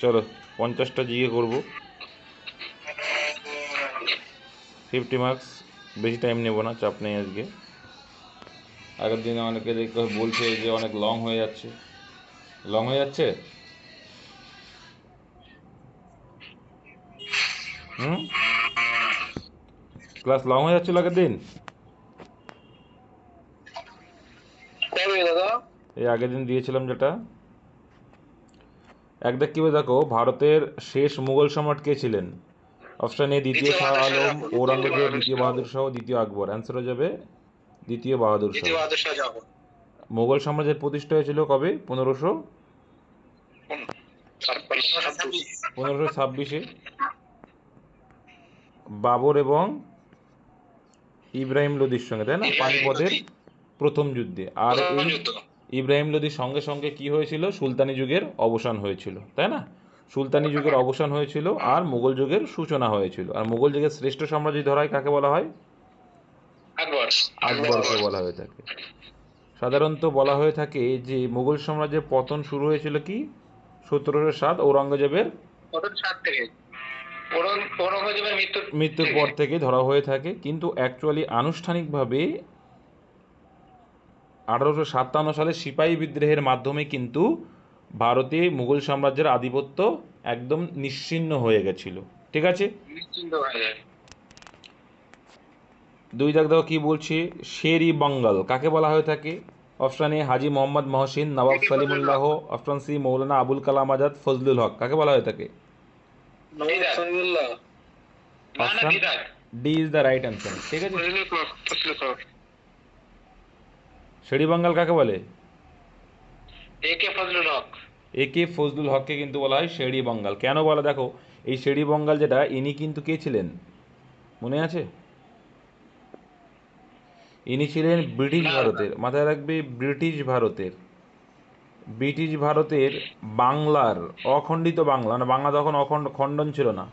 চলো পঞ্চাশটা জিকে করব। ফিফটি মার্কস বেশি টাইম নেব না চাপ নেই আজকে। আগের দিনে অনেকে দেখতে বলছে যে অনেক লং হয়ে যাচ্ছে। লং হয়ে যাচ্ছে? হুম? ক্লাস লং হয়ে যাচ্ছিল আগের দিন? এই আগের দিন দিয়েছিলাম যেটা। এক দেখ কি দেখো ভারতের শেষ মুঘল সম্রাট কে ছিলেন? অপশন এ দ্বিতীয় শাহ আলম ঔরঙ্গজেব দ্বিতীয় বাহাদুর শাহ দ্বিতীয় আকবর। অ্যান্সার হয়ে যাবে দ্বিতীয় বাহাদুর শাহ। দ্বিতীয় বাহাদুর শাহ জাফর। মুঘল সাম্রাজ্যের প্রতিষ্ঠা হয়েছিল কবে? পনেরোশো পনেরোশো ছাব্বিশে। বাবর এবং ইব্রাহিম লোদির সঙ্গে তাই না? পানিপথের প্রথম যুদ্ধে। আর এই। ইব্রাহিম লোদির সঙ্গে সঙ্গে কি হয়েছিল? সুলতানি যুগের অবসান হয়েছিল তাই না? সুলতানি যুগের অবসান হয়েছিল আর মুঘল যুগের সূচনা হয়েছিল। আর মুঘল যুগের শ্রেষ্ঠ সাম্রাজ্য ধরায় কাকে বলা হয়? আকবরকে বলা হয়ে থাকে। সাধারণত বলা হয়ে থাকে যে মুঘল সাম্রাজ্যের পতন শুরু হয়েছিল কি? সতেরোশো সাত ঔরঙ্গজেবের মৃত্যুর পর থেকে ধরা হয়ে থাকে। কিন্তু অ্যাকচুয়ালি আনুষ্ঠানিকভাবে আঠারোশো সাতান্ন সালে সিপাহী বিদ্রোহের মাধ্যমে কিন্তু ভারতে মুঘল সাম্রাজ্যের আধিপত্য একদম নিশ্চিহ্ন হয়ে গেছিল। ঠিক আছে? দুই দাগ দেখো কি বলছে? শের ই বাঙ্গাল কাকে বলা হয়ে থাকে? Option A Haji Mohammad Mohsin Nawab Salimullah option C Maulana Abul Kalam Azad Fazlul Haq কাকে বলা হয়ে থাকে? D is the right answer ঠিক আছে ফজলুল হক, ফজলুল হক। শেরি বাঙ্গাল কাকে বলে? এ কে ফজলুল হক। ফজলুল হককে কিন্তু বলা হয় শেরি বাঙ্গাল। কেন বলা? দেখো এই শেরি বাঙ্গাল যেটা ইনি কিন্তু কে ছিলেন? মনে আছে? ইনি ছিলেন ব্রিটিশ না, না। ভারতের মাথায় রাখবে ব্রিটিশ ভারতের। ব্রিটিশ ভারতের বাংলার অখণ্ডিত বাংলা মানে বাংলা তখন অখণ্ড খণ্ডন ছিল না।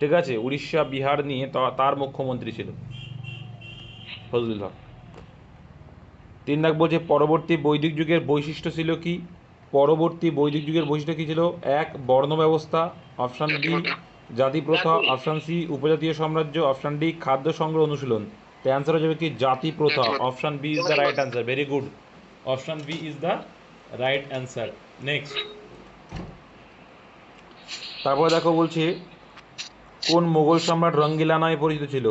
ঠিক আছে? উড়িষ্যা বিহার নিয়ে তার মুখ্যমন্ত্রী ছিল ফজলুল হক। তিন দাগ বলছে, পরবর্তী বৈদিক যুগের বৈশিষ্ট্য ছিল কি? পরবর্তী বৈদিক যুগের বৈশিষ্ট্য কি ছিল? এক, বর্ণ ব্যবস্থা, অপশান বি, জাতি প্রথা, অপশান সি, উপজাতীয় সাম্রাজ্য, অপশান ডি, খাদ্য সংগ্রহ অনুশীলন। তো অ্যান্সার হয়ে যাবে কি? জাতি প্রথা, option B is the right answer. Very good option B is the right answer. Next তারপরে দেখো বলছে, কোন মোগল সম্রাট রঙ্গিলা নামে পরিচিত ছিল?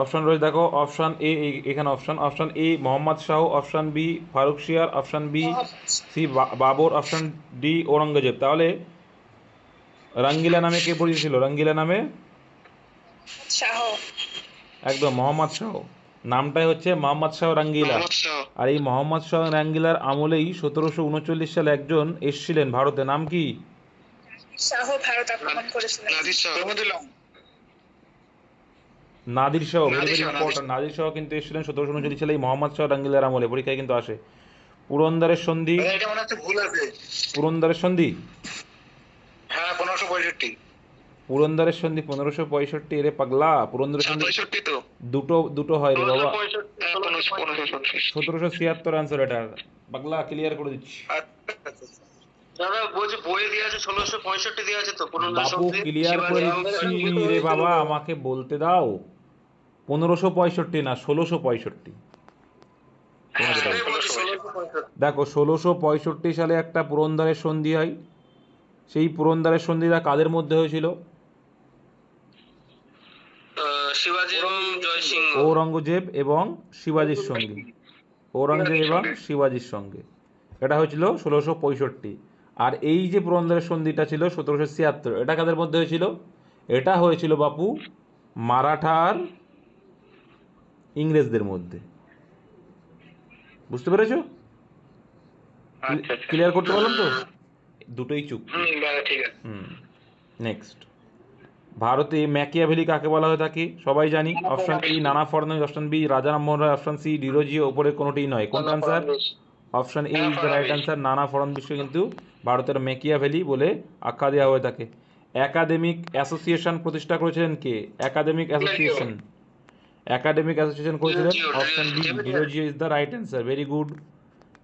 অপশন রয়েছে দেখো অপশন এ এখানে option option A Mohammad Shah option B Farrukh Siyar option B C Babur option D Aurangzeb. তাহলে রঙ্গিলা নামে কে পরিচিত ছিল? রঙ্গিলা নামে? একদম মোহাম্মদ শাহ। নামটাই হচ্ছে মোহাম্মদ শাহ রঙ্গিলা। আর এই মোহাম্মদ শাহ রঙ্গিলার আমলেই সতেরোশো উনচল্লিশ সালে একজন এসছিলেন ভারতে। নাম কি? শাহ ভারত আক্রমণ করেছিলেন। Nadir Shah. Very very important Nadir Shah কিন্তু এসেছিলেন সতেরোশো উনচল্লিশ সালে মোহাম্মদ শাহ রঙ্গিলার আমলে পরীক্ষায় কিন্তু আসে। পুরন্দরের সন্ধি। দাদা, এটা মনে হচ্ছে ভুল আছে। পুরন্দরের সন্ধি? হ্যাঁ পনেরোশো পঁয়ষট্টি। পুরন্দরের সন্ধি পনেরোশো পঁয়ষট্টি এরে পাগলা। পুরন্দরের সন্ধি পঁয়ষট্টি তো। দুটো দুটো হয় রে বাবা। হ্যাঁ, সতেরোশো ছিয়াত্তর অ্যান্সার এটা। পাগলা ক্লিয়ার করে দিচ্ছি। দাদা বলছি বইয়ে দেওয়া আছে ষোলোশো পঁয়ষট্টি দেওয়া আছে তো বাবু ক্লিয়ার করে দিচ্ছি রে বাবা আমাকে বলতে দাও। পনেরোশো পঁয়ষট্টি না ষোলোশো পঁয়ষট্টি? দেখো ষোলোশো পঁয়ষট্টি সালে একটা পুরন্দরের সন্ধি হয়। সেই পুরন্দরের সন্ধিটা কাদের মধ্যে হয়েছিল? ঔরঙ্গজেব এবং শিবাজির সঙ্গে। ঔরঙ্গজেব এবং শিবাজির সঙ্গে। এটা হয়েছিল ষোলোশো পঁয়ষট্টি। আর এই যে পুরন্দরের সন্ধিটা ছিল সতেরোশো ছিয়াত্তর এটা কাদের মধ্যে হয়েছিল? এটা হয়েছিল বাপু মারাঠার ইংরেজদের মধ্যে। বুঝতে পেরেছ? আচ্ছা ক্লিয়ার করতে পারলাম তো? দুটোই চুপ। হুম নেক্সট ভারতে ম্যাকিয়াভেলি কাকে বলা হয়ে থাকে সবাই জানি। অপশন ই নানা Fadnavis option B Raja Rammohan Roy option C Derozio ওপরে কোনোটিই নয়। কোনটা answer option A is the right answer Nana ফড়নবিসকে কিন্তু ভারতের ম্যাকিয়াভেলি বলে আখ্যা দেওয়া হয়ে থাকে একাডেমিক অ্যাসোসিয়েশন প্রতিষ্ঠা করেছিলেন কে? Academic association. একাডেমিক অ্যাসোসিয়েশন করেছিলেন। Option B. Derozio is the right answer very good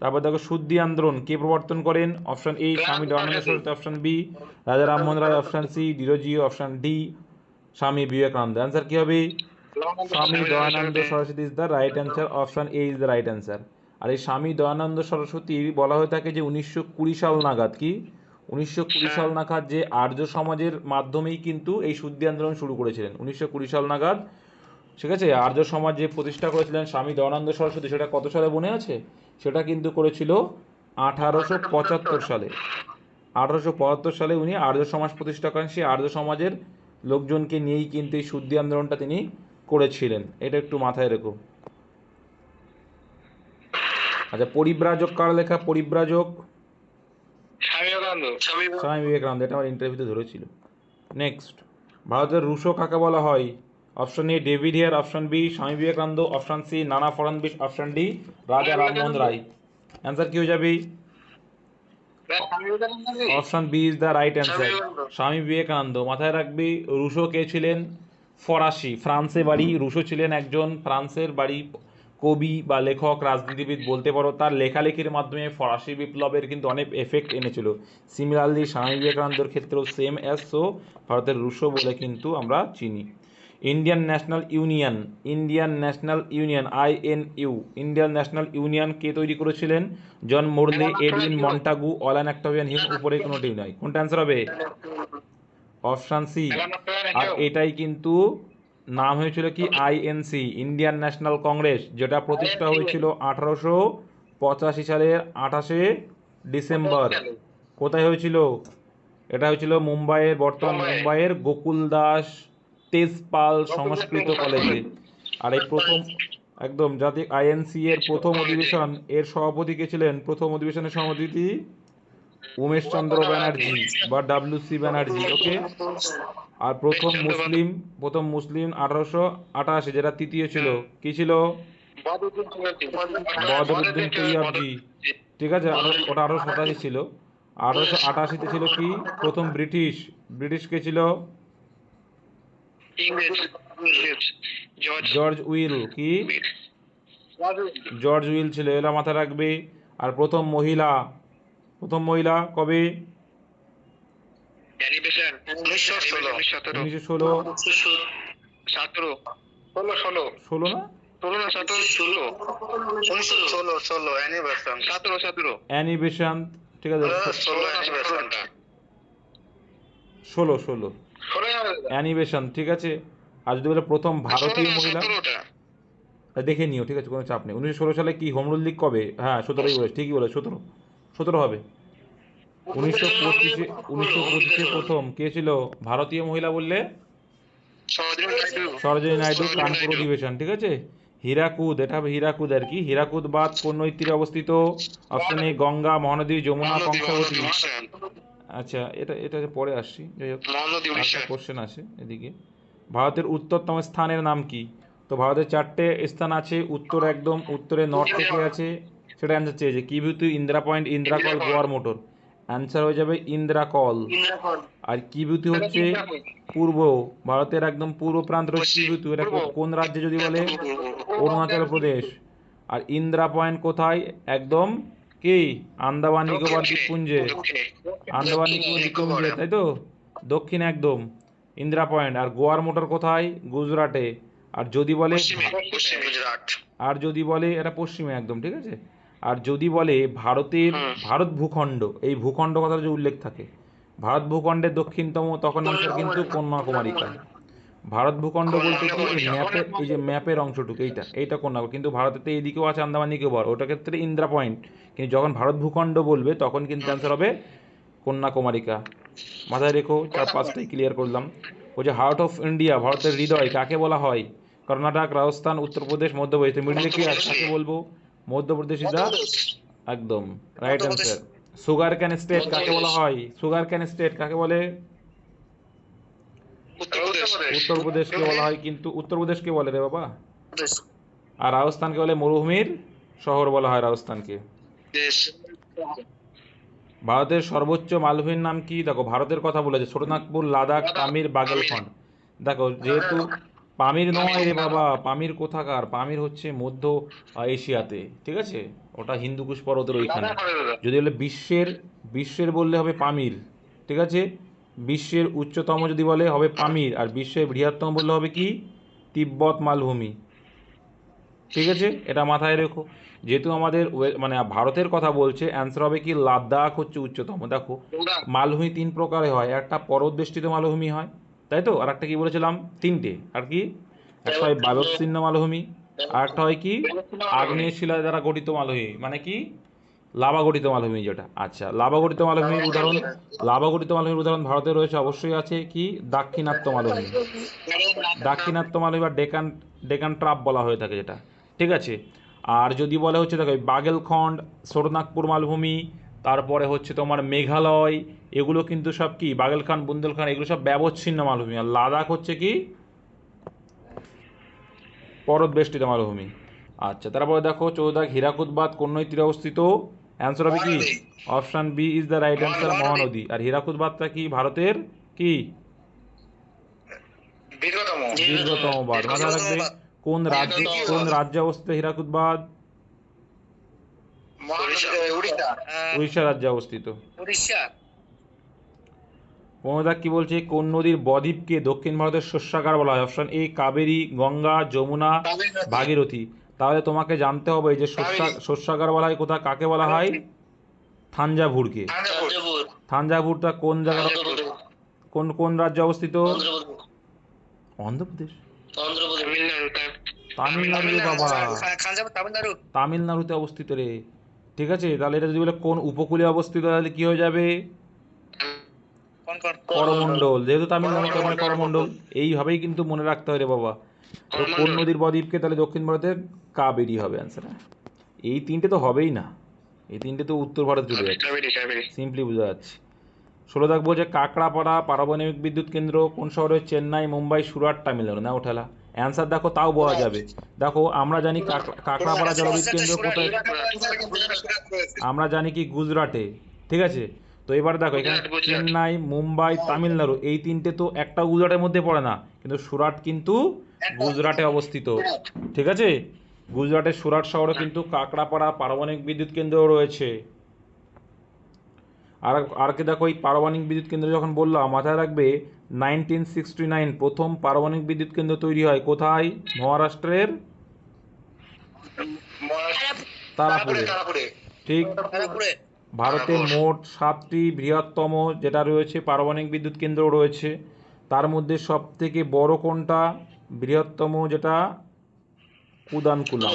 তারপর দেখো শুদ্ধি আন্দোলন কে প্রবর্তন করেন? অপশন এ স্বামী Dayananda Saraswati option B Raja Rammohan Roy option C Derozio option D Swami Vivekananda. Answer কি হবে? Swami Dayananda Saraswati is the right answer option A is the right answer আর এই স্বামী দয়ানন্দ সরস্বতী বলা হয়ে থাকে যে উনিশশো কুড়ি সাল নাগাদ কি? উনিশশো কুড়ি সাল নাগাদ যে আর্য সমাজের মাধ্যমেই কিন্তু এই শুদ্ধি আন্দোলন শুরু করেছিলেন। উনিশশো কুড়ি সাল নাগাদ ঠিক আছে? আর্য সমাজ যে প্রতিষ্ঠা করেছিলেন স্বামী দয়ানন্দ সরস্বতী সেটা কত সালে মনে আছে? সেটা কিন্তু করেছিল আঠারোশো পঁচাত্তর সালে। আঠারোশো পঁচাত্তর সালে উনি আর্য সমাজ প্রতিষ্ঠা করেন। সেই আর্য সমাজের লোকজনকে নিয়েই কিন্তু এই শুদ্ধি আন্দোলনটা তিনি করেছিলেন। এটা একটু মাথায় রেখো। আচ্ছা পরিব্রাজক কার লেখা? পরিব্রাজক স্বামী বিবেকানন্দ। এটা আমার ইন্টারভিউতে ধরেছিল। নেক্সট ভারতের রুশো কাকে বলা হয়? Option A David Hare, option B Swami Vivekananda, option C নানা ফড়নবিস অপশন ডি রাজা রামমোহন রায়। অ্যান্সার কি হয়ে যাবে? Option B is the right answer. Swami Vivekananda, মাথায় রাখবি, রুশো কে ছিলেন? ফরাসি, ফ্রান্সে বাড়ি। রুশো ছিলেন একজন ফ্রান্সের বাড়ি কবি বা লেখক, রাজনীতিবিদ বলতে পারো। তার লেখালেখির মাধ্যমে ফরাসি বিপ্লবের কিন্তু অনেক এফেক্ট এনেছিল। সিমিলারলি স্বামী বিবেকানন্দর ক্ষেত্রেও সেম অ্যাজ সো ভারতের রুশো বলে কিন্তু আমরা চিনি। Indian National Union Indian National Union INU Indian National Union কে তৈরি করেছিলেন? জন মোরলে এডউইন মন্টাগু অলান অক্টাভিয়ান হিম উপরে কোনোটি নয় কোনটা অ্যান্সার হবে? Option C. আর এটাই কিন্তু নাম হয়েছিল কি? আইএনসি ইন্ডিয়ান ন্যাশনাল কংগ্রেস যেটা প্রতিষ্ঠা হয়েছিল আঠারোশো পঁচাশি সালের আঠাশে ডিসেম্বর। কোথায় হয়েছিল? এটা হয়েছিল মুম্বাইয়ের বর্তমান মুম্বাইয়ের গোকুল দাস তেজপাল সংস্কৃত কলেজে আর এই প্রথম একদম জাতি আইএনসি এর প্রথম অধিবেশন এর সভাপতি কে ছিলেন? প্রথম অধিবেশনের সভাপতি উমেশ চন্দ্র ব্যানার্জি বা ডাব্লিউ সি ব্যানার্জি ওকে আর প্রথম মুসলিম প্রথম মুসলিম আঠারোশো আটাশি যেটা তৃতীয় ছিল। কি ছিল? বদরুদ্দিন তৈয়াবজি। ঠিক আছে ওটা আঠারোশো সাতাশি ছিল। আঠারোশো আটাশিতে ছিল কি? প্রথম ব্রিটিশ। ব্রিটিশ কে ছিল? ইংরেজ জর্জ জর্জ উইল কি? জর্জ উইল ছিল এলা মাথায় রাখবে। আর প্রথম মহিলা প্রথম মহিলা কবে? উনিশশো সতেরো। না? ঠিক আছে। ষোলো ষোলো। অ্যানিমেশন ঠিক আছে? আর যদি বলে প্রথম ভারতীয় মহিলা দেখে নিও ঠিক আছে কোনো চাপ নেই। উনিশশো ষোলো সালে কি হোম রুল লীগ কবে? হ্যাঁ সতেরোই বলে ঠিকই বলে সতেরো। সতেরো হবে। উনিশশো পঁচিশে উনিশশো পঁচিশে প্রথম কে ছিল? ভারতীয় মহিলা বললে? সরোজিনী নাইডু। কানপুর অধিবেশন ঠিক আছে? হীরাকুদ এটা হবে হীরাকুদ আর কি? হীরাকুদ বাদ কোন নদীর তীরে অবস্থিত। অপশন এ গঙ্গা মহানদী যমুনা কংসাবতী আচ্ছা এটা এটা পরে আসছি যাই হোক কোশ্চেন আছে এদিকে। ভারতের উত্তরতম স্থানের নাম কি? তো ভারতের চারটে স্থান আছে উত্তর একদম উত্তরে নর্থ থেকে আছে সেটা অ্যান্সার চেয়েছে। কি ভিতু ইন্দিরা পয়েন্ট ইন্দিরা কল গোয়ার মোটর? অ্যান্সার হয়ে যাবে ইন্দিরা কল। আর কি বিউটি হচ্ছে পূর্ব ভারতের একদম পূর্ব প্রান্ত হচ্ছে কি বিউটি এটা কোন রাজ্যে যদি বলে? অরুণাচল প্রদেশ। আর ইন্দিরা পয়েন্ট কোথায়? একদম কি? আন্দামান নিকোবর দ্বীপপুঞ্জে। আন্দামান নিকোবর দ্বীপপুঞ্জে তাই তো? দক্ষিণে একদম। ইন্দিরা পয়েন্ট। আর গোয়ার মোটর কোথায়? গুজরাটে। আর যদি বলে আর যদি বলে এটা পশ্চিমে একদম ঠিক আছে? আর যদি বলে ভারতের ভারত ভূখণ্ড। এই ভূখণ্ড কথা যে উল্লেখ থাকে। ভারত ভূখণ্ডের দক্ষিণতম তখন কিন্তু কন্যাকুমারিকা ভারত ভূখণ্ড বলতে কি? এই ম্যাপের এই যে ম্যাপের অংশটুকু এইটা এইটা কন্যাকুমারী কিন্তু ভারতের তো এইদিকেও আছে আন্দামান নিকোবর। ওটা ক্ষেত্রে ইন্দিরা পয়েন্ট কিন্তু যখন ভারত ভূখণ্ড বলবে তখন কিন্তু অ্যান্সার হবে কন্যাকুমারিকা। মাথায় রেখো চার পাঁচটাই ক্লিয়ার করলাম। ওই যে হার্ট অফ ইন্ডিয়া ভারতের হৃদয় কাকে বলা হয়? কর্ণাটক রাজস্থান উত্তরপ্রদেশ মধ্যপ্রদেশ। মিডিলে কি? আছে কাকে বলব? মধ্যপ্রদেশ ইজ একদম right answer sugar cane state কাকে বলা হয়? সুগার ক্যান স্টেট কাকে বলে? উত্তরপ্রদেশকে বলা হয় কিন্তু উত্তরপ্রদেশকে বলে রে বাবা। আর রাজস্থানকে বলে মরুভূমির শহর বলা হয় রাজস্থানকে। ভারতের সর্বোচ্চ মালভূমির নাম কি? দেখো ভারতের কথা বলেছে। ছোটনাগপুর লাদাখ কামির বাগেলখন্ড দেখো যেহেতু পামির নয় রে বাবা পামির কোথাকার? পামির হচ্ছে মধ্য এশিয়াতে ঠিক আছে? ওটা হিন্দুকুশ পর্বতের ওইখানে। যদি বলে বিশ্বের বিশ্বের বললে হবে পামির ঠিক আছে? বিশ্বের উচ্চতম যদি বলে হবে পামির আর বিশ্বের বৃহত্তম বললে হবে কি? তিব্বত মালভূমি। ঠিক আছে? এটা মাথায় রেখো। যেহেতু আমাদের মানে ভারতের কথা বলছে অ্যান্সার হবে কি? লাদাখ হচ্ছে উচ্চতম। দেখো মালভূমি তিন প্রকারে হয়। একটা পর্বতবেষ্টিত মালভূমি হয় তাই তো? আর একটা কি বলেছিলাম? তিনটে। আর কি? একটা হয় বায়বচ্ছিন্ন মালভূমি আর একটা হয় কি? আগ্নেয় শিলা দ্বারা গঠিত মালভূমি। মানে কি? লাভা গঠিত মালভূমি যেটা। আচ্ছা লাভা গঠিত মালভূমির উদাহরণ লাভা গঠিত মালভূমির উদাহরণ ভারতে রয়েছে অবশ্যই আছে। কি? দাক্ষিণাত্য মালভূমি। দাক্ষিণাত্য মালভূমি বা ডেকান ডেকান ট্রাপ বলা হয়ে থাকে যেটা। ঠিক আছে? আর যদি বলে হচ্ছে দেখো এই বাগেলখন্ড সোরনাগপুর মালভূমি তারপরে হচ্ছে তোমার মেঘালয় এগুলো কিন্তু সব কি? বাগেলখান বুন্দেলখান এগুলো সব ব্যবচ্ছিন্ন মালভূমি। আর লাদাখ হচ্ছে কি? পর্বতবেষ্টিত মালভূমি। আচ্ছা তারপরে দেখো চৌদাক হীরাকুদবাদ কোন তীরে অবস্থিত অ্যান্সার হবে কি? Option B is the right answer Mahanadi. আর আর হীরাকুদবাদটা কি? ভারতের কি? দীর্ঘতম। বাঁধ মাথায় রাখবে কোন রাজ্যে কোন বাঁধ। রাজ্যে অবস্থিত উড়িষ্যা। রাজ্যে অবস্থিত। মমতা কি বলছে? কোন নদীর বদ্বীপকে দক্ষিণ ভারতের শস্যাগার বলা হয়? Option A Kaveri Ganga Yamuna Bhagirathi. তাহলে তোমাকে জানতে হবে যে। শস্যাগার বলা হয় কোথা কাকে বলা হয়? থানজাভুরকে থাঞ্জাভুরটা কোন জায়গা কোন কোন রাজ্যে অবস্থিত? অন্ধ্রপ্রদেশ। তামিলনাড়ু বাবা তামিলনাড়ুতে অবস্থিত রে। ঠিক আছে তাহলে এটা যদি বলে কোন উপকূলে অবস্থিত তাহলে কি হয়ে যাবে? কোন কোন? করমণ্ডল। যেহেতু তামিলনাড়ু মানে করমণ্ডল। এইভাবেই কিন্তু মনে রাখতে হয় রে বাবা। তো কোন নদীর বদ্বীপকে তাহলে দক্ষিণ ভারতের কাবেরী হবে অ্যান্সার এই তিনটে তো হবেই না। এই তিনটে তো উত্তর ভারত জুড়ে যাচ্ছে। সিম্পলি বোঝা যাচ্ছে। ষোলো থাকব যে কাকড়াপাড়া পারমাণবিক বিদ্যুৎ কেন্দ্র কোন শহরে? চেন্নাই মুম্বাই সুরাট তামিলনাড়ু। না ওঠালা অ্যান্সার দেখো তাও বলা যাবে। দেখো আমরা জানি কাকড়া- কাকড়াপাড়া জলবিদ্যুৎ কেন্দ্র কোথায়? আমরা জানি কি গুজরাটে। ঠিক আছে? তো এবার দেখো এখানে। চেন্নাই মুম্বাই তামিলনাড়ু এই তিনটে তো একটা গুজরাটের মধ্যে পড়ে না। কিন্তু সুরাট কিন্তু গুজরাটে অবস্থিত। ঠিক আছে? গুজরাটের সুরাট শহরে কিন্তু কাকড়াপাড়া পারমাণবিক বিদ্যুৎ কেন্দ্র রয়েছে। আর আর কি দেখো, এই পারমাণবিক বিদ্যুৎ কেন্দ্র যখন বললাম মাথায় রাখবে নাইনটিন সিক্সটি নাইন প্রথম পারমাণবিক বিদ্যুৎ কেন্দ্র তৈরি হয় কোথায়? মহারাষ্ট্রের তারাপুরে। ঠিক। ভারতের মোট সাতটি বৃহত্তম যেটা রয়েছে, পারমাণবিক বিদ্যুৎ কেন্দ্র রয়েছে। তার মধ্যে সব থেকে বড় কোনটা? বৃহত্তম যেটা কুদানকুলাম।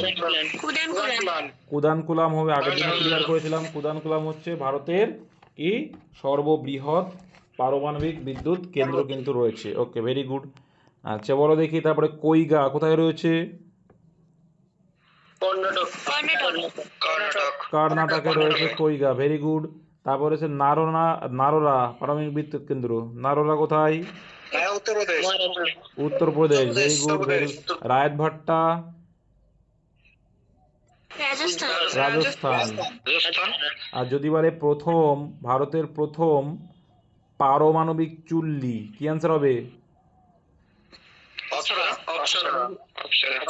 কুদানকুলাম। হবে আগের দিনে ক্লিয়ার করেছিলাম কুদানকুলাম হচ্ছে ভারতের কি সর্ববৃহৎ পারমাণবিক বিদ্যুৎ কেন্দ্র কিন্তু রয়েছে। ওকে ভেরি গুড আচ্ছা বলো দেখি তারপরে কৈগা কোথায় রয়েছে? কর্ণাটক। কর্ণাটক। কর্ণাটকে। রয়েছে কৈগা ভেরি গুড তারপরে হচ্ছে নারোনা নারোরা পারমাণবিক বিদ্যুৎ কেন্দ্র। নারোরা কোথায়? Uttar Pradesh. Uttar Pradesh very good very Rawatbhata Rajasthan. আর যদি বলে প্রথম ভারতের প্রথম পারমাণবিক চুল্লি কি অ্যান্সার হবে?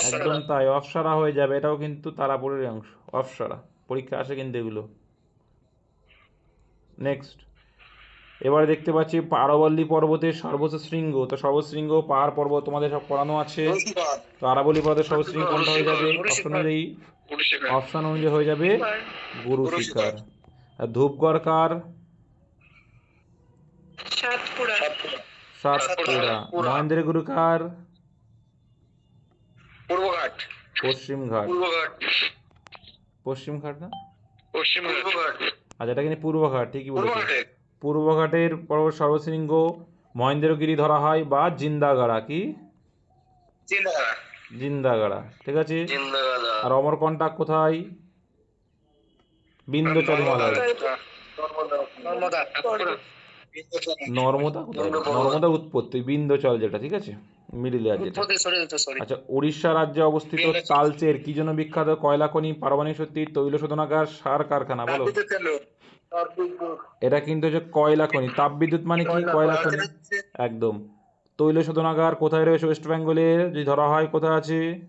একদম তাই অপসারা হয়ে যাবে এটাও কিন্তু তারাপুরের অংশ অপসারা। পরীক্ষা আসে কিন্তু এগুলো। নেক্সট এবারে দেখতে পাচ্ছি আরাবল্লী পর্বতের সর্বোচ্চ শৃঙ্গ তো সর্বশৃঙ্গ পাহাড় পর্বত তোমাদের সব পড়ানো আছে। তো আরাবল্লী পর্বতের সর্বশৃঙ্গ কোনটা হয়ে যাবে? অপশন অনুযায়ী অপশন অনুযায়ী হয়ে যাবে গুরু শিকার। আর ধূপগড়কার সাতপুরা। সাতপুরা। মহেন্দ্র গুরুকার পূর্বঘাট পশ্চিম ঘাট পূর্বঘাট। পশ্চিম ঘাট না? পশ্চিম আচ্ছা এটা কিন্তু পূর্বঘাট? ঠিকই বলেছ। পূর্বঘাটের। পর্বত সর্বশৃঙ্গ মহেন্দ্রগিরি ধরা হয় বা জিন্দাগাড়া কি? জিন্দাগাড়া। জিন্দাগাড়া ঠিক আছে? আর অমরকন্টাক কোথায়? বিন্ধ্যচল হিমালয় নর্মদা। নর্মদা কোথায়? নর্মদা উৎপত্তি বিন্ধ্যচল যেটা ঠিক আছে? মিডিল সরি আচ্ছা উড়িষ্যা রাজ্যে অবস্থিত তালচের কি জন্য বিখ্যাত? কয়লা খনি পারমাণবিক শক্তি তৈল শোধনাগার সার কারখানা বলো। এটা কিন্তু হচ্ছে কয়লা খনি তাপবিদ্যুৎ মানে কি? কয়লা খনি একদম। তৈল শোধনাগার কোথায় রয়েছে ওয়েস্ট বেঙ্গলের যদি ধরা হয় কোথায় আছে?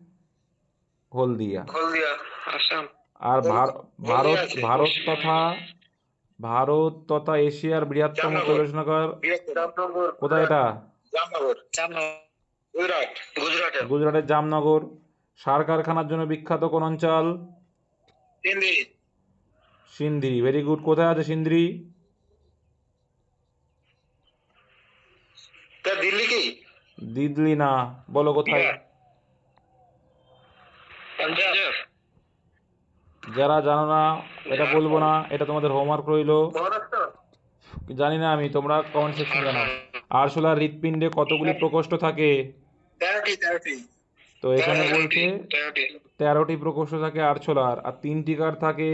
হলদিয়া। হলদিয়া আর ভার- ভারত ভারত তথা ভারত তথা এশিয়ার বৃহত্তম। তৈল শোধনাগার কোথায় এটা? জামনগর। জামনগর। গুজরাট। গুজরাটে গুজরাটের জামনগর। সার কারখানার জন্য বিখ্যাত কোন অঞ্চল? Sindri very good. কোথায় আছে সিন্দ্রি তা দিল্লি কি দিদলি না বলো কোথায়? যারা জানো না এটা বলব না এটা তোমাদের হোমওয়ার্ক রইল। জানি না আমি তোমরা কমেন্ট সেকশন জানাও। আরশোলার হৃৎপিণ্ডে কতগুলি প্রকোষ্ঠ থাকে? তো এখানে বলছে তেরোটি। তেরোটি প্রকোষ্ঠ থাকে আরশোলার আর তিনটি কার থাকে?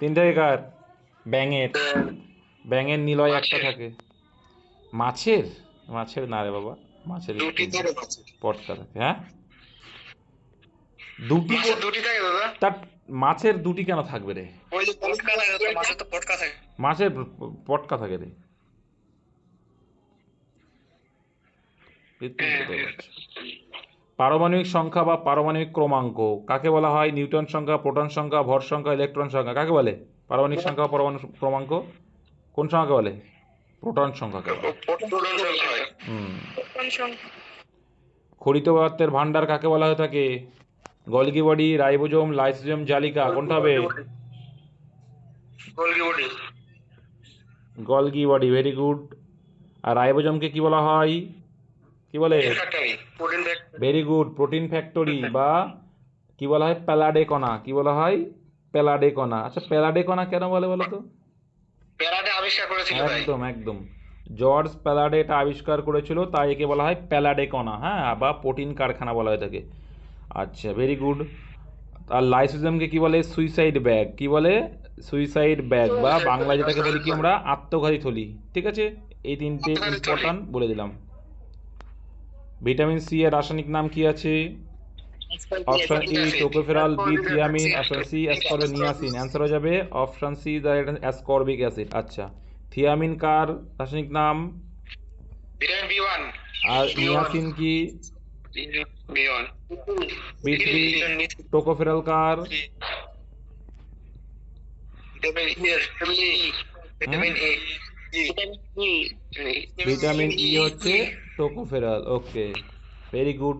তিনটাই কার? ব্যাঙের ব্যাঙের নিলয় একটা থাকে। মাছের? মাছের না রে বাবা মাছের পটকা থাকে হ্যাঁ? দুটি দুটি থাকে দাদা তার মাছের দুটি কেন থাকবে রে? মাছের পটকা থাকে। রে। কোথায় পাচ্ছ? পারমাণবিক সংখ্যা বা পারমাণবিক ক্রমাঙ্ক কাকে বলা হয়? নিউটন সংখ্যা প্রোটন সংখ্যা ভর সংখ্যা ইলেকট্রন সংখ্যা কাকে বলে? পারমাণবিক সংখ্যা পরমাণু ক্রমাঙ্ক? কোন সংখ্যাকে বলে? প্রোটন সংখ্যাকে হুম খরিত পদার্থের ভান্ডার কাকে বলা হয়ে থাকে? গলগি বডি রাইবোজোম লাইসোজোম জালিকা কোনটা হবে? Golgi body. Very good. আর রাইবোজোমকে কি বলা হয়? কি বলে? Factory protein factory very good protein factory বা কি বলা হয়? প্যালাডে কণা কি বলা হয়? প্যালাডে কণা আচ্ছা প্যালাডে কণা কেন বলে বলো তো প্যারাডে আবিষ্কার করেছিল একদম একদম। জর্জ প্যালাডে এটা আবিষ্কার করেছিল তাই একে বলা হয় প্যালাডে কণা হ্যাঁ বা প্রোটিন কারখানা বলা হয়ে থাকে আচ্ছা ভেরি গুড আর লাইসোজোমকে কি বলে? Suicide bag. কি বলে? সুইসাইড ব্যাগ বা বাংলা যেটাকে বলি কি আমরা? আত্মঘাতী থলি। ঠিক আছে? এই তিনটে ইম্পর্টেন্ট বলে দিলাম। ভিটামিন সি এর রাসায়নিক নাম কি আছে? Option E tocopherol B thiamine option C ascorbic niacin answer হয়ে যাবে option C the ascorbic acid আচ্ছা। থিয়ামিন কার? রাসায়নিক নাম? আর নিয়াসিন কি? বি থ্রি টোকোফেরল কার? ভিটামিন এ ই হচ্ছে টোকোফেরল ওকে ভেরি গুড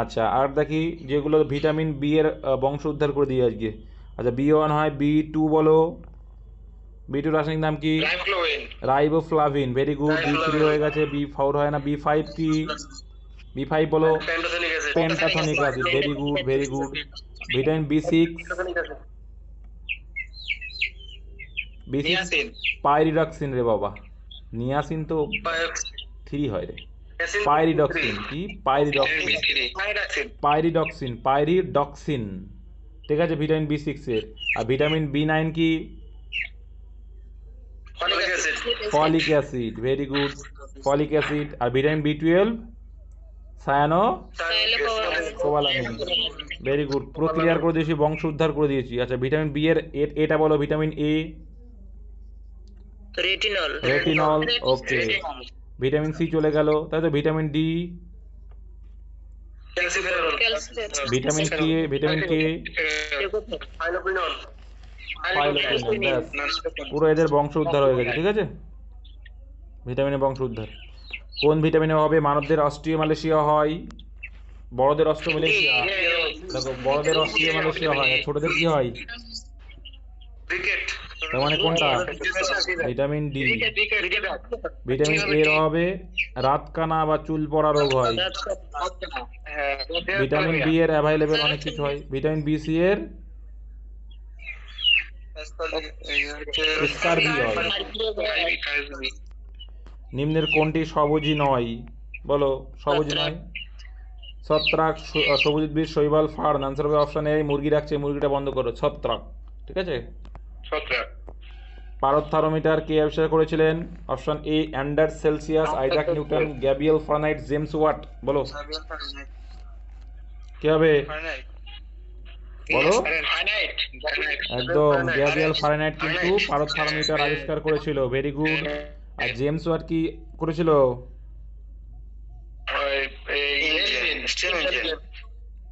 আচ্ছা আর দেখি যেগুলো ভিটামিন বি এর বংশ উদ্ধার করে দিয়ে আজকে। আচ্ছা বি ওয়ান হয় বি টু বলো। বি টু রাসায়নিক নাম কি? Riboflavin. Very good B three হয়ে গেছে বি ফোর হয় না বি ফাইভ কি? বি ফাইভ বলো। Pantothenic acid. Very good very good vitamin B six B six pyridoxine রে বাবা। নিয়াসিন তো থ্রি হয় রে। পাইরিডক্সিন কি? পাইরিডক্সিন পাইরিডক্সিন পাইরিডক্সিন ঠিক আছে ভিটামিন বি সিক্স এর। আর ভিটামিন বি নাইন কি? Folic acid very good folic acid আর vitamin B twelve cyanocobalamin very good পুরো ক্লিয়ার করে দিয়েছি বংশ উদ্ধার করে দিয়েছি। আচ্ছা ভিটামিন বি এর এ- এটা বলো vitamin A retinol retinol okay vitamin C চলে গেল তাই তো vitamin D vitamin K vitamin K পুরো এদের বংশ উদ্ধার হয়ে গেছে, ঠিক আছে? ভিটামিনের বংশ উদ্ধার। কোন ভিটামিনের হবে? মানবদের অস্ট্রিও মালয়েশিয়া হয়। বড়দের অস্ট্রো মালয়েশিয়া? দেখো, বড়দের অস্ট্রিও মালয়েশিয়া হয় ছোটদের কি হয়? ক্রিকেট তার মানে কোনটা? ভিটামিন ডি ভিটামিন এ এর অভাবে রাতকানা বা চুল পড়া রোগ হয়। হ্যাঁ ভিটামিন বি এর অ্যাভেলেবেল অনেক কিছু হয়। ভিটামিন বি সি এর হয়। নিম্নের কোনটি সবুজই নয়? বলো সবুজ নয়। ছত্রাক সবুজ উদ্ভিদ শৈবাল ফার্ন। আনসার হবে অপশন এ মুরগি রাখছে মুরগিটা বন্ধ করো। ছত্রাক। ঠিক আছে? ছত্রাক। পারদ থার্মোমিটার কে আবিষ্কার করেছিলেন option A Anders Celsius Isaac Newton Gabriel Fahrenheit James Watt বলো কি হবে বলো একদম গ্যাব্রিয়েল ফারেনহাইট কিন্তু পারদ থার্মোমিটার আবিষ্কার করেছিল ভেরি গুড আর জেমস ওয়াট কি করেছিল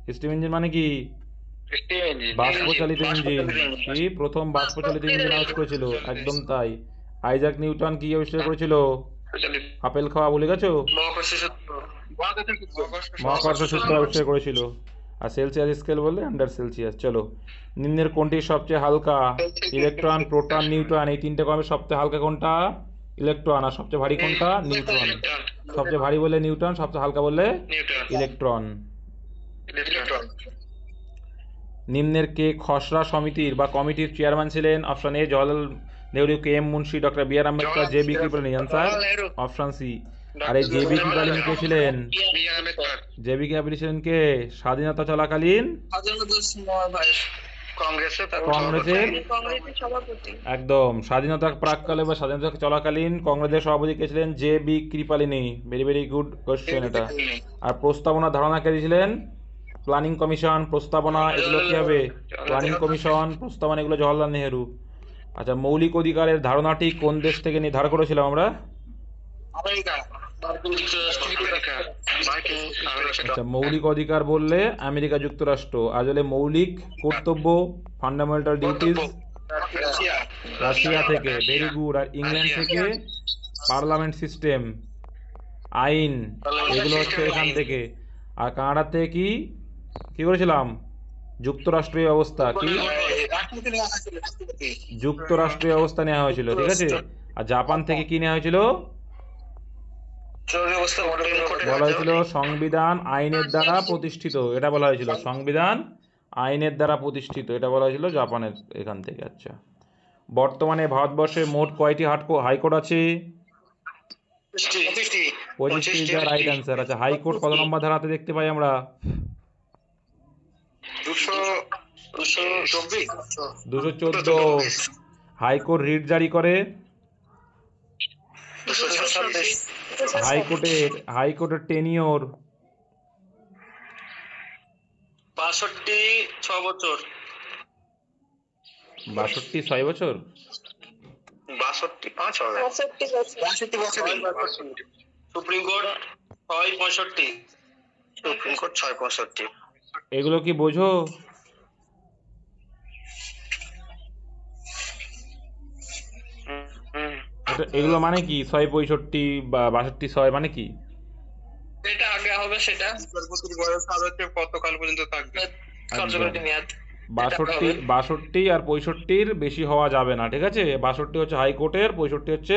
স্টিম ইঞ্জিন মানে কি বাষ্পচালিত ইঞ্জিন। কি? প্রথম বাষ্পচালিত ইঞ্জিন আবিষ্কার করেছিল? একদম তাই। আইজাক নিউটন কি আবিষ্কার করেছিল? আপেল খাওয়া ভুলে গেছো? মহাকর্ষ সূত্র। আবিষ্কার করেছিল। আর সেলসিয়াস স্কেল বললে আন্ডার সেলসিয়াস চলো। নিম্নের কোনটি সবচেয়ে হালকা? ইলেকট্রন প্রোটন নিউট্রন এই তিনটে কমে সবচেয়ে হালকা কোনটা? ইলেকট্রন আর সবচেয়ে ভারী কোনটা? নিউট্রন সবচেয়ে ভারী বললে নিউটন সবচেয়ে হালকা বললে ইলেকট্রন নিম্নের কে খসড়া সমিতির বা কমিটির চেয়ারম্যান ছিলেন option A Jawaharlal Nehru K M Munshi doctor B R Ambedkar J B Kripalani answer option C. আর এই জে বি কৃপলানি কে ছিলেন? জে বি কৃপলানি ছিলেন কে? স্বাধীনতা চলাকালীন? কংগ্রেসের? একদম স্বাধীনতা প্রাককালে বা স্বাধীনতা চলাকালীন কংগ্রেসের সভাপতি কে ছিলেন? J B Kripalani. Very very good question এটা। আর প্রস্তাবনা ধারণা কে দিয়েছিলেন প্ল্যানিং কমিশন প্রস্তাবনা এগুলো কি হবে? প্ল্যানিং কমিশন প্রস্তাবনা এগুলো জওয়াহরলাল নেহেরু আচ্ছা মৌলিক অধিকারের ধারণাটি কোন দেশ থেকে নির্ধার করেছিলাম আমরা? আচ্ছা মৌলিক অধিকার বললে আমেরিকা যুক্তরাষ্ট্র। আসলে মৌলিক কর্তব্য ফান্ডামেন্টাল ডিউটিস রাশিয়া রাশিয়া থেকে ভেরি গুড আর ইংল্যান্ড থেকে পার্লামেন্ট সিস্টেম আইন এগুলো হচ্ছে এখান থেকে। আর কানাডা থেকে কি? কি করেছিলাম? যুক্তরাষ্ট্রীয় অবস্থা কি? যুক্তরাষ্ট্রীয় অবস্থা নেওয়া হয়েছিল ঠিক আছে? আর জাপান থেকে কি নেওয়া হয়েছিল? বলা হয়েছিল সংবিধান আইনের দ্বারা প্রতিষ্ঠিত এটা বলা হয়েছিল সংবিধান আইনের দ্বারা প্রতিষ্ঠিত এটা বলা হয়েছিল জাপানের এখান থেকে আচ্ছা। বর্তমানে ভারতবর্ষে মোট কয়টি হাইকোর্ট আছে? পঁচিশটি। রাইট অ্যান্সার আচ্ছা হাইকোর্ট কত নম্বর ধারাতে দেখতে পাই আমরা? দুশো চোদ্দ হাইকোর্ট রিট জারি করে। হাইকোর্টের হাইকোর্টের টেনিওর। বাষট্টি ছ বছর। বাষট্টি ছয় বছর? বাষট্টি পাঁচ হবে। বাষট্টি বছর। সুপ্রিম কোর্ট ছয় পঁয়ষট্টি। সুপ্রিম কোর্ট ছয় পঁয়ষট্টি। এগুলো কি বোঝো? এগুলো মানে কি? ছয় পঁয়ষট্টি বা বাষট্টি ছয় মানে কি? যেটা আগে হবে সেটা। বয়স আর কতকাল পর্যন্ত থাকবে? কার্যকরী মেয়াদ। বাষট্টি বাষট্টি আর পঁয়ষট্টির বেশি হওয়া যাবে না ঠিক আছে? বাষট্টি হচ্ছে হাইকোর্টের পঁয়ষট্টি হচ্ছে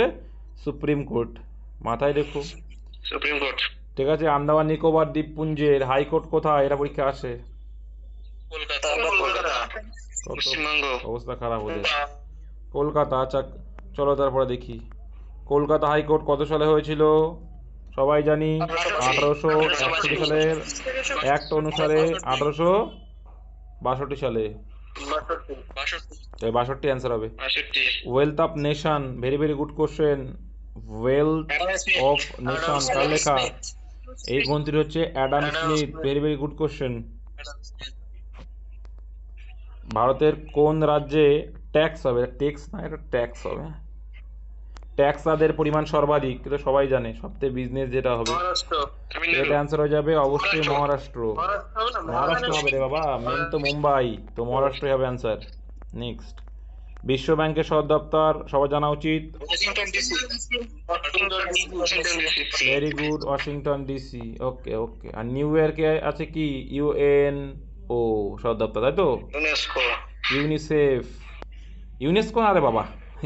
সুপ্রিম কোর্ট। মাথায় রেখো। Supreme court. ঠিক আছে আন্দামান নিকোবর দ্বীপপুঞ্জের হাইকোর্ট কোথায়? এটা পরীক্ষা আসে। অবস্থা খারাপ হলে কলকাতা। আচ্ছা চলো তারপরে দেখি। কলকাতা হাইকোর্ট কত সালে হয়েছিল? সবাই জানি আঠারোশো একষট্টি সালের অ্যাক্ট অনুসারে আঠারোশো বাষট্টি সালে। বাষট্টি। অ্যান্সার হবে। Wealth of nation very very good question wealth of nation কার লেখা? এই গ্রন্থিটি হচ্ছে Adam Smith. Very very good question ভারতের কোন রাজ্যে ট্যাক্স হবে? ট্যাক্স না এটা ট্যাক্স হবে। ট্যাক্স আদের পরিমাণ সর্বাধিক এটা সবাই জানে। সবথেকে বিজনেস যেটা হবে। এটা অ্যান্সার হয়ে যাবে অবশ্যই মহারাষ্ট্র। মহারাষ্ট্র। হবে রে বাবা মেন তো মুম্বাই। তো মহারাষ্ট্রই হবে অ্যান্সার নেক্সট বিশ্ব ব্যাংকের সদর দপ্তর সবার জানা উচিত। Washington Washington DC very good Washington DC okay okay আর নিউ ইয়র্কে আছে কি? ইউএন ও সদর দপ্তর তাই তো? ইউনিসেফ ইউনেস্কো আরে বাবা?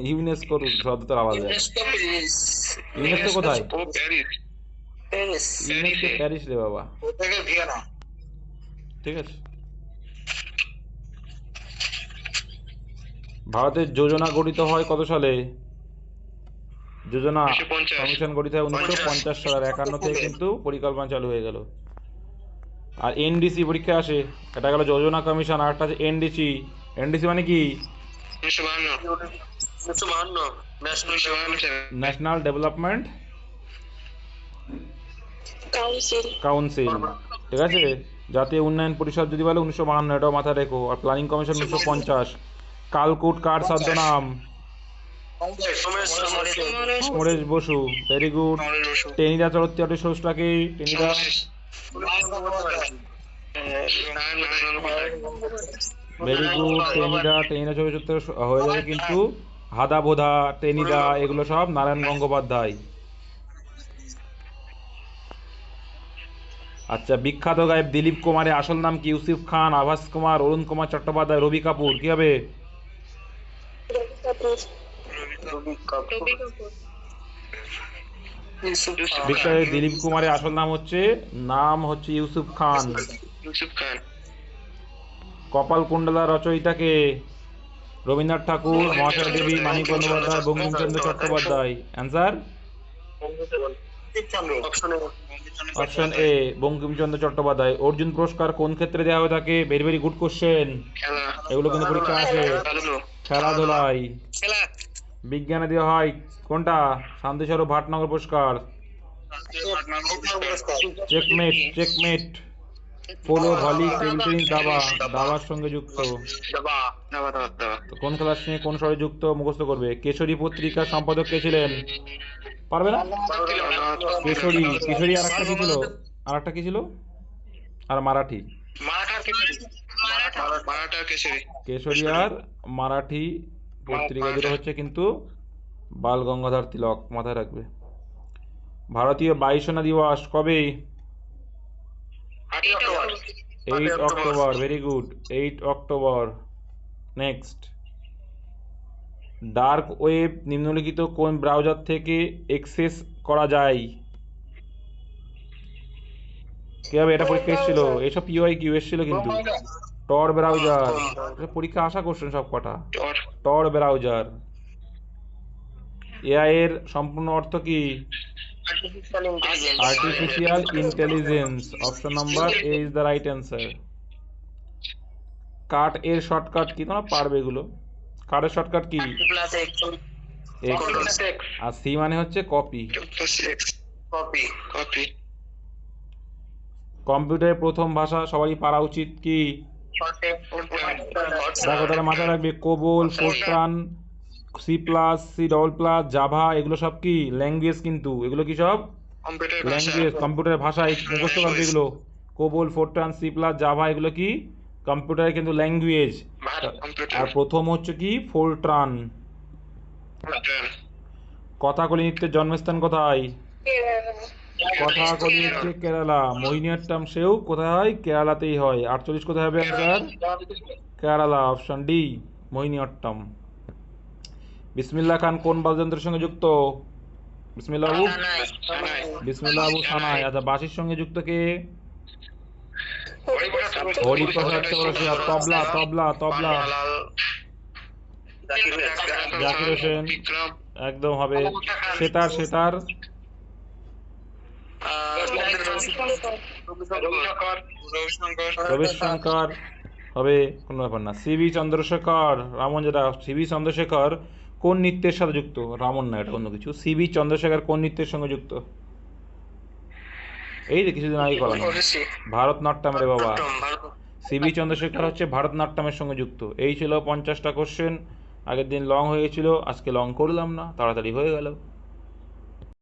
ইউনেস্কোর সদর দপ্তর আলাদা। ইউনেস্কো কোথায়? ইউনেস্কো প্যারিস রে বাবা। ঠিক আছে। ভারতের যোজনা গঠিত হয় কত সালে? যোজনা কমিশন গঠিত হয় উনিশশো পঞ্চাশ সালের একান্ন থেকে কিন্তু পরিকল্পনা চালু হয়ে গেল। আর এনডিসি পরীক্ষা আসে এটা গেল যোজনা কমিশন আর একটা আছে এনডিসি এনডিসি মানে কি? ন্যাশনাল ডেভেলপমেন্ট কাউন্সিল কাউন্সিল ঠিক আছে? জাতীয় উন্নয়ন পরিষদ যদি বলে উনিশশো বাহান্ন এটাও মাথায় রেখো। আর প্ল্যানিং কমিশন উনিশশো পঞ্চাশ। কালকুট কার ছদ্মনাম সমরেশ বসু। ভেরি গুড টেনিদা চলচ্চিত্র সোর্সটাকে টেনিদা? ভেরি গুড টেনিদা টেনিদা চলচ্চিত্র হয়ে যাবে কিন্তু হাদা বোধা টেনিদা এগুলো সব নারায়ণ গঙ্গোপাধ্যায়। আচ্ছা বিখ্যাত গায়ক দিলীপ কুমারের আসল নাম কি? ইউসুফ খান আভাস কুমার অরুণ কুমার চট্টোপাধ্যায় রবি কাপুর। কি হবে? রবি দিলীপ কুমারের আসল নাম হচ্ছে নাম হচ্ছে ইউসুফ খান। ইউসুফ খান। কপাল কুণ্ডলা রচয়িতাকে রবীন্দ্রনাথ ঠাকুর মহাশয় Devi Manik Bandyopadhyay Bankimchandra Chattopadhyay. Answer option A Bankimchandra Chattopadhyay. Arjun পুরস্কার কোন ক্ষেত্রে দেওয়া হয়ে থাকে? ভেরি ভেরি গুড কোশ্চেন এগুলো কিন্তু পরীক্ষা আসে। খেলাধুলো খেলাধুলায়। খেলা। বিজ্ঞানে দেওয়া হয় কোনটা? শান্তিস্বরূপ ভাটনগর পুরস্কার। Checkmate checkmate. Polo volley table দাবা। দাবার সঙ্গে যুক্ত। কোন ক্লাস নিয়ে কোন স্বরে যুক্ত মুখস্থ করবে? কেশরী পত্রিকার সম্পাদক কে ছিলেন? পারবে না? কেশরী। কেশরী আর একটা কি ছিল? আর একটা কি ছিল? আর মারাঠি। মারাঠা কেশরী। মারাঠা আর পত্রিকা দুটো হচ্ছে কিন্তু বাল গঙ্গাধর তিলক মাথায় রাখবে। ভারতীয় বায়ুসেনা দিবস কবে eight October. Very good eight October. Next dark web নিম্নলিখিত কোন ব্রাউজার থেকে অ্যাক্সেস করা যায়? কি হবে এটা পরীক্ষা এসেছিল? এসব পিওয়াই কিউ এসেছিল কিন্তু। টর ব্রাউজার পরীক্ষা আশা করছেন সব কটা টর ব্রাউজার এআই এর সম্পূর্ণ অর্থ কি? Artificial intelligence option number A is the right answer cut এর শর্টকাট কি? তোমরা পারবে এগুলো। কাটের শর্টকাট কি? আর সি মানে হচ্ছে কপি কপি কপি কম্পিউটারের প্রথম ভাষা সবারই পারা উচিত কি? দেখো তাহলে মাথায় রাখবে COBOL FORTRAN C plus C double plus Java এগুলো সব কি? ল্যাঙ্গুয়েজ কিন্তু এগুলো কি সব? ল্যাঙ্গুয়েজ কম্পিউটারের ভাষা মুখস্থ করবে এগুলো। COBOL FORTRAN C plus Java এগুলো কি? কম্পিউটারের কিন্তু ল্যাঙ্গুয়েজ আর প্রথম হচ্ছে কি? ফোরট্রান কথাকলি নৃত্যের জন্মস্থান কোথায়? কথাকলি নৃত্য কেরালা মোহিনীঅট্টম সেও কোথায়? কেরালাতেই হয়। আটচল্লিশ কোথায় হবে answer Kerala option D Mohiniyattam Bismillah Khan কোন বাদ্যযন্ত্রের সঙ্গে যুক্ত? বিসমিল্লাহ বাবু? বিসমিল্লাহ বাবু সানাই আচ্ছা বাঁশির সঙ্গে যুক্ত কে? হরিপ্রসাদ তবলা তবলা তবলা। জাকির হোসেন। একদম হবে। সেতার সেতার। রবিশঙ্কর। হবে কোনো ব্যাপার না। সিবি চন্দ্রশেখর রামন যেটা সিবি চন্দ্রশেখর কোন নৃত্যের সাথে যুক্ত? রামন না এটা অন্য কিছু। সিবি চন্দ্রশেখর কোন নৃত্যের সঙ্গে যুক্ত? এই যে কিছুদিন আগে করা ভারতনাট্যম রে বাবা। সিবি চন্দ্রশেখর হচ্ছে ভারতনাট্যমের সঙ্গে যুক্ত। এই ছিল পঞ্চাশটা কোশ্চেন আগের দিন লং হয়ে গেছিল আজকে লং করলাম না তাড়াতাড়ি হয়ে গেল।